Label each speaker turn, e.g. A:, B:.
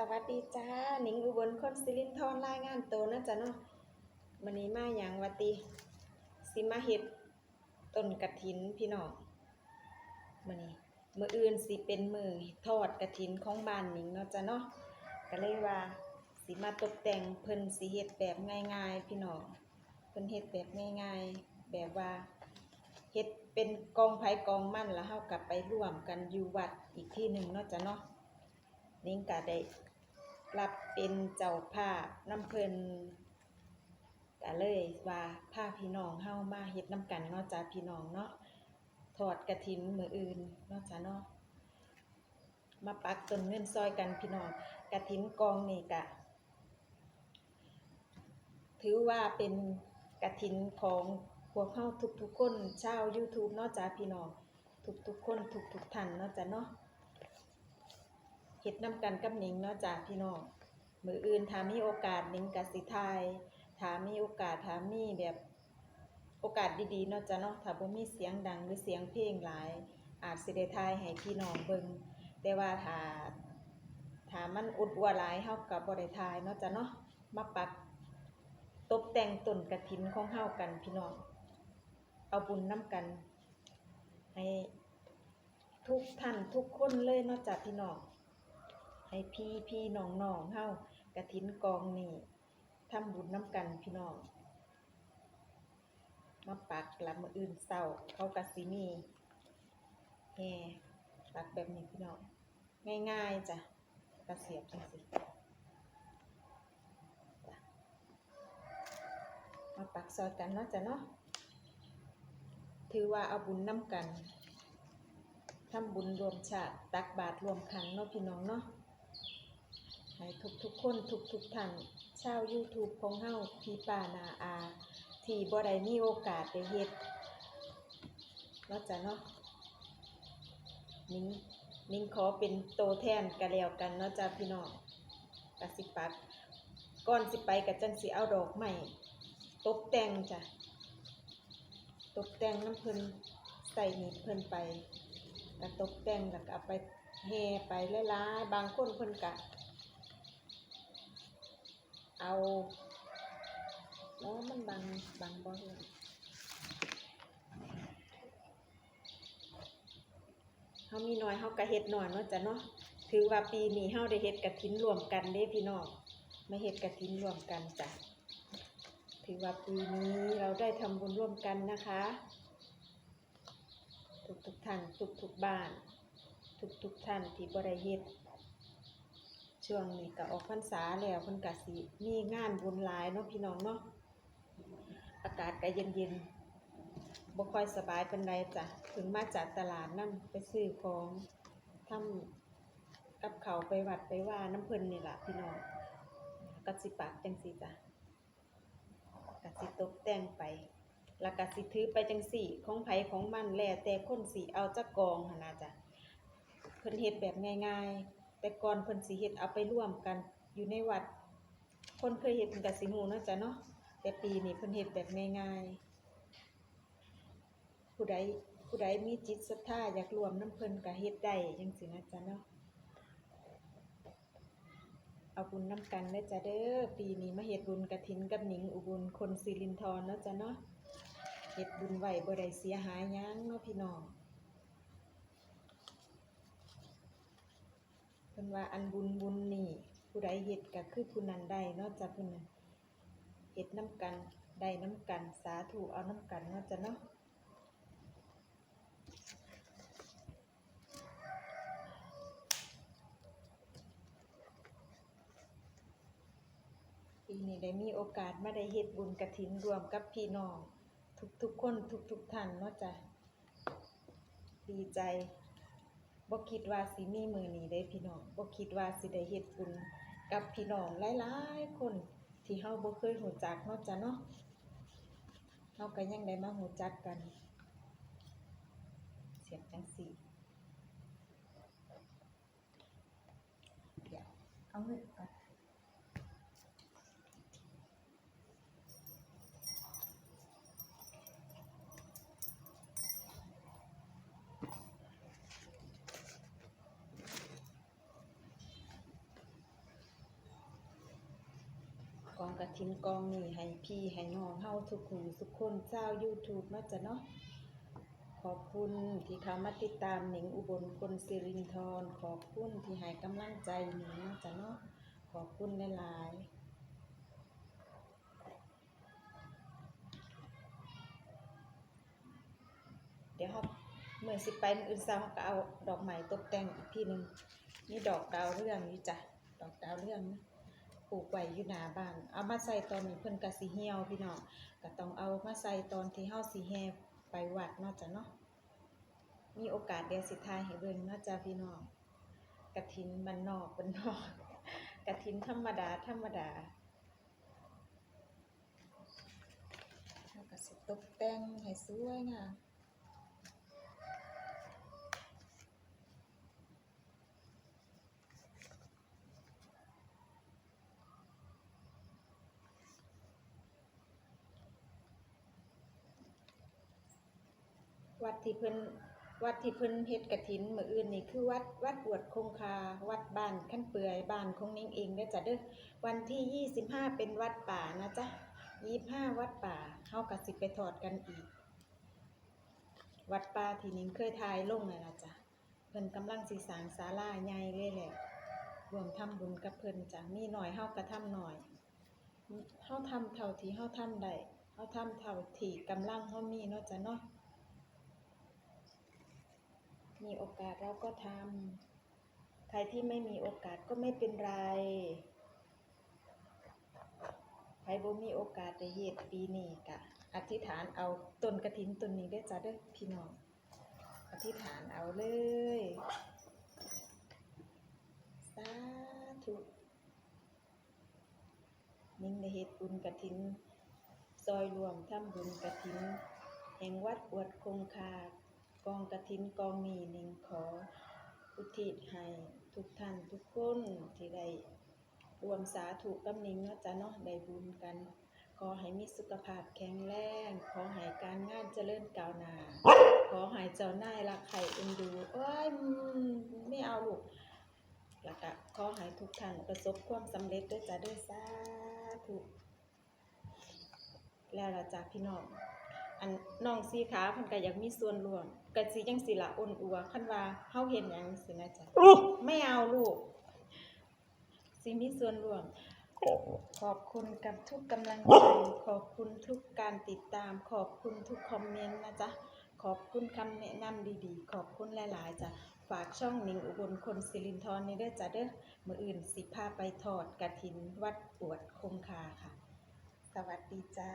A: สวัสดีจ้าหนิงอุบลคนสิรินทรรายงานโตนะจ๊ะเนาะวันนี้มาอย่างวัติสิมาเฮ็ดต้นกระถินพี่น้องมื้อนี้มืออื่นสิเป็นมือทอดกระถินของบ้านหนิงเนาะจ้ะเนาะก็เลยว่าสิมาตกแต่งเพิ่นสิเฮ็ดแบบง่าย ๆ พี่น้องเพิ่นเฮ็ดแบบง่ายๆ แบบว่าเฮ็ดเป็นกองไผกองมั่นแล้วเฮากลับไปร่วมกันอยู่วัดอีกที่หนึ่งเนาะจ้ะเนาะ นิ่งก็ได้รับเป็นเจ้าภาพน้ำเพลินก็เลยว่าพาพี่น้องเฮามาเฮ็ดน้ำกันเนาะจ้าพี่น้องเนาะทอดกระถินมืออื่นเนาะจ้าเนาะมาปักต้นเงินซอยกันพี่น้องกระถินกองนี่ก็ถือว่าเป็นกระถินของพวกเฮาทุกๆคนชาว YouTube เนาะจ้าพี่น้องทุกๆคนทุกๆท่านเนาะจ้าเนาะ ฮ็ดน้ำกันกับหนิงเนาะจ้าพี่น้องมืออื่นถ้ามีโอกาสหนิงกสิทายถ้ามีโอกาสถ้ามีแบบโอกาสดีๆเนาะจ้ะเนาะถ้าบ่มีเสียงดังหรือเสียงเพลงหลาย อาจสิได้ทายให้พี่น้องเบิ่งแต่ว่าถ้าถ้ามันอุดอัวหลายเฮาก็บ่ได้ทายเนาะจ้ะเนาะมาปักตกแต่งต้นกฐินของเฮากันพี่น้อง เอาบุญน้ำกัน ให้ทุกท่านทุกคนเลยเนาะจ้ะพี่น้อง ให้พี่พี่น้องน้องเฮากระถินกองนี่ทำบุญน้ำกันพี่น้อง มาปักหลับมืออื่นเศร้าเขากระสิมีแห่ปักแบบนี้พี่น้อง ง่ายๆจ้ะกระเสียบจังสิมาปักซอยกันเนาะจ้ะเนาะถือว่าเอาบุญน้ำกันทำบุญรวมชาติตักบาตรรวมขันเนาะพี่น้องเนาะ ให้ทุกทุกคนทุกทุกท่านชาว YouTube ของเฮาพี่ป้านาอา ที่บ่ได้มีโอกาสได้เฮ็ดเนาะจ้ะเนาะนิ้งนิ้งขอเป็นโตแทนกันแล้วกันเนาะจ้ะพี่น้องกสิปักก่อนสิไปกับจังสิเอาดอกไม้ตกแต่งจ้ะตกแต่งน้ำเพิ่นใส่หนีบเพิ่นไปก็ตกแต่งแล้วก็เอาไปแห่ไปหลายๆบางคนเพิ่นก็ เอาโอ้มันบางบางบ่เลยเฮามีน้อยเฮาก็เฮ็ดน้อยเนาะจ้ะเนาะถือว่าปีนี้เฮาได้เฮ็ดกฐินรวมกันเด้พี่น้องมาเฮ็ดกฐินรวมกันจ้ะถือว่าปีนี้เราได้ทำบุญร่วมกันนะคะ ทุกทุกๆท่านทุกทุกๆบ้าน ทุกทุกๆท่านที่บริเฮ็ด ช่วงนี้ก็ออกพรรษาแล้วเพิ่นก็สิมีงานบุญหลายเนาะพี่น้องเนาะอากาศก็เย็นๆบ่ค่อยสบายปานใดจ้ะถึงมาจากตลาดนั่นไปซื้อของทำกับเขาไปวัดไปว่าน้ำเพิ่นนี่ล่ะพี่น้องก็สิปักจังซี่จ้ะก็สิตกแต่งไปแล้วก็สิถือไปจังสี่ของไผของมันแล้วแต่คนสิเอาจักกองหนนะจ้ะเพิ่นเฮ็ดแบบง่าย ๆ แต่ก่อนเพิ่นสิเฮ็ดเอาไปร่วมกันอยู่ในวัด คนเคยเฮ็ดเพิ่นก็สิฮู้เนาะจ้ะเนาะแต่ปีนี้เพิ่นเฮ็ดแบบง่ายๆผู้ใดผู้ใดมีจิตศรัทธาอยากร่วมน้ำเพิ่นก็เฮ็ดได้จังซี่นะจ้ะเนาะเอาบุญน้ำกันเด้จ้ะเด้อปีนี้มาเฮ็ดบุญกฐินกับหนิงอุบลคนสิรินทรเนาะจ้ะเนาะเฮ็ดบุญไว้บ่ได้เสียหายหยังเนาะพี่น้องเพิ่นว่าอันบุญบุญนี่ผู้ใดเฮ็ดก็คือผู้นั้นได้นาะจ้ะเพิ่นน่ะเฮ็ดน้ำกันได้น้ำกันสาธุเอาน้ำกันนาะจ้ะเนาะปีนี้ได้มีโอกาสมาได้เฮ็ดบุญกฐินรวมกับพี่น้อง ทุกๆคนทุกๆท่านเนาะจ้ะดีใจ บ่คิดว่าสิมีมือนี้ได้พี่น้องบ่คิดว่าสิได้เฮ็ดบุญกับพี่น้องหลายๆคนที่เฮาบ่เคยรู้จักเนาะจ้ะเนาะเฮาก็ยังได้มารู้จักกัน เสียบจังสี่เดี๋ยวเอาเงิน ก่อนถินกองนี้ให้พี่ให้น้องเฮาทุกหูทุกคนเจ้า YouTube เนาจ้ะเนาะขอบคุณที่เข้ามาติดตามหนิงอุบลคนสิรินทรขอบคุณที่ให้กำลังใจหนิงนาะจ้ะเนาะขอบคุณหลายๆเดี๋ยวเฮาเมื่อสิไปมืออื่นเช้าเราก็เอาดอกไม้ตกแต่งอีกทีหนึ่งนี่ดอกดาวเรืองอยู่จ้ะดอกดาวเรืองนะ ปลูกไว้อยู่หน้าบ้าน เอามาใส่ตอนนี้เพิ่นก็สิเหี่ยวพี่น้องก็ต้องเอามาใส่ตอนที่เฮาสิแห่ไปวัดเนาะจ้ะเนาะมีโอกาสเดี๋ยวสิทายให้เบิ่งเนาะจ้ะพี่น้องกฐินบ้านนอกบ้านนอกกฐินธรรมดาธรรมดาแล้วก็สิตกแต่งให้สวยงาม วัดที่เพิ่นวัดที่เพิ่นเฮ็ดกฐินมื้ออื่นนี่คือวัดวัดบวชคงคา วัดบ้านขั้นเปื่อยบ้านของนิ้งเองเด้อจ้ะเด้อวันที่ 25 เป็นวัดป่านะจ๊ะ25 วัดป่าเฮาก็สิไปทอดกันอีก วัดป่าที่นิ้งเคยทายลงนั่นล่ะจ้ะเพิ่นกำลังสิสร้างศาลาใหญ่เลยแหละรวมทำบุญกับเพิ่นจ้ะมีหน่อยเฮาก็ทำหน่อยเฮาทำเท่าที่เฮาทำได้เฮาทำเท่าที่กำลังเฮามีเนาะจ้ะเนาะ มีโอกาสเราก็ทำใครที่ไม่มีโอกาสก็ไม่เป็นไรใครบ่มีโอกาสได้เฮ็ดปีนี้กะอธิษฐานเอาต้นกระถินต้นนี้ได้จ้ะเด้อพี่น้อง อธิษฐานเอาเลยสาธุนิ่งได้เฮ็ดบุญกระถิน ซอยรวมทำบุญกระถิน แห่งวัดอวดคงคา กองกระถินกองนี้หนึ่งขอ อุทิศให้ทุกท่านทุกคนที่ได้รวมสาธุกับนิงเนาะจ้ะเนาะได้บุญกัน ขอให้มีสุขภาพแข็งแรง ขอให้การงานเจริญก้าวหน้า ขอให้เจ้านายรักใครเอ็นดูเอ้ยไม่เอาลูกแล้วก็ขอให้ทุกท่านประสบความสำเร็จด้วยจ้ะด้วยสาธุแล้วล่ะจ้ะพี่น้อง อันน้องสีขาเพิ่นก็อยากมีส่วนร่วมก็สิจังสิละอ้นอัวคันว่าเฮาเห็นหยังสินะจ๊ะไม่เอาลูกสิมีส่วนร่วม ขอบคุณกับทุกกำลังใจ ขอบคุณทุกการติดตาม ขอบคุณทุกคอมเมนต์นะจ๊ะ ขอบคุณคำแนะนำดีๆ ขอบคุณหลายๆจ้ะ ฝากช่องหนิงอุบลคนสิรินทรนี่เด้อจ้ะเด้อมื้ออื่นสิพาไปทอดกฐินวัดปวดคงคาค่ะ สวัสดีจ้า